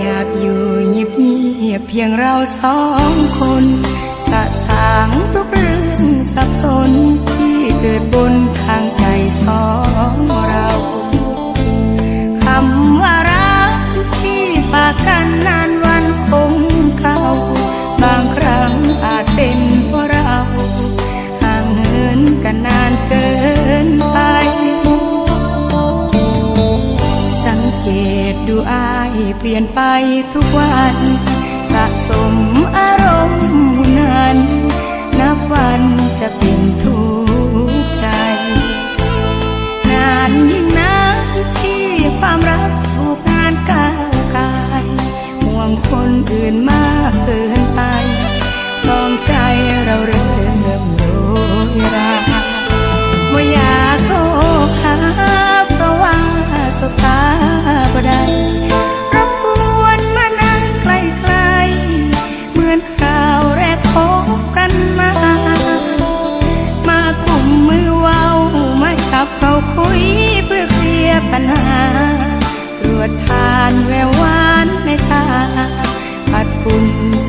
อยากอยู่เงียบเงียบเพียงเราสองคน สะสางทุกเรื่อง เปลี่ยนไปทุกวัน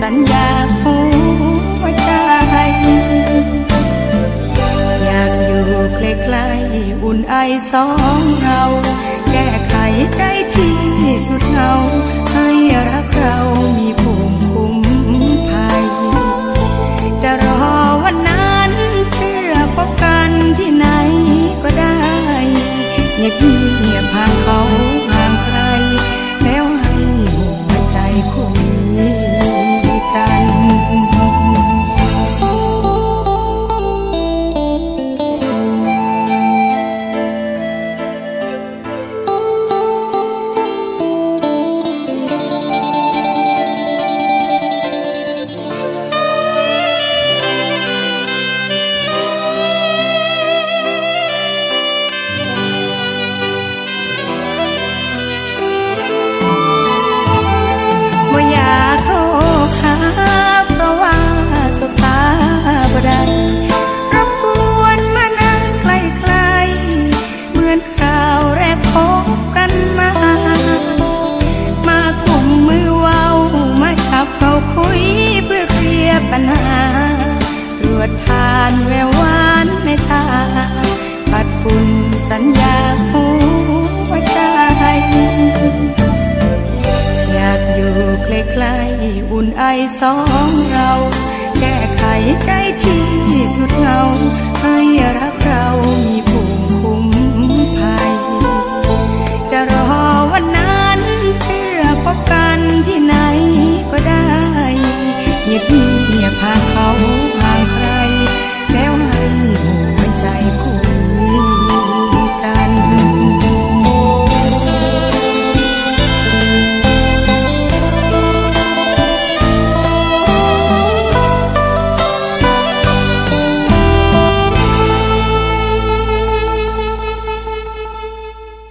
สัญญาหัวใจอยากอยู่ใกล้ๆอุ่นไอสองเรา แก้ไขใจที่สุดเหงา นไอสองเรา แก้ไขใจที่สุดเงา ให้รักเรามีภูมิคุ้มภัย จะรอวันนั้นเพื่อพบกันที่ไหนก็ได้เงียบเงียบพัก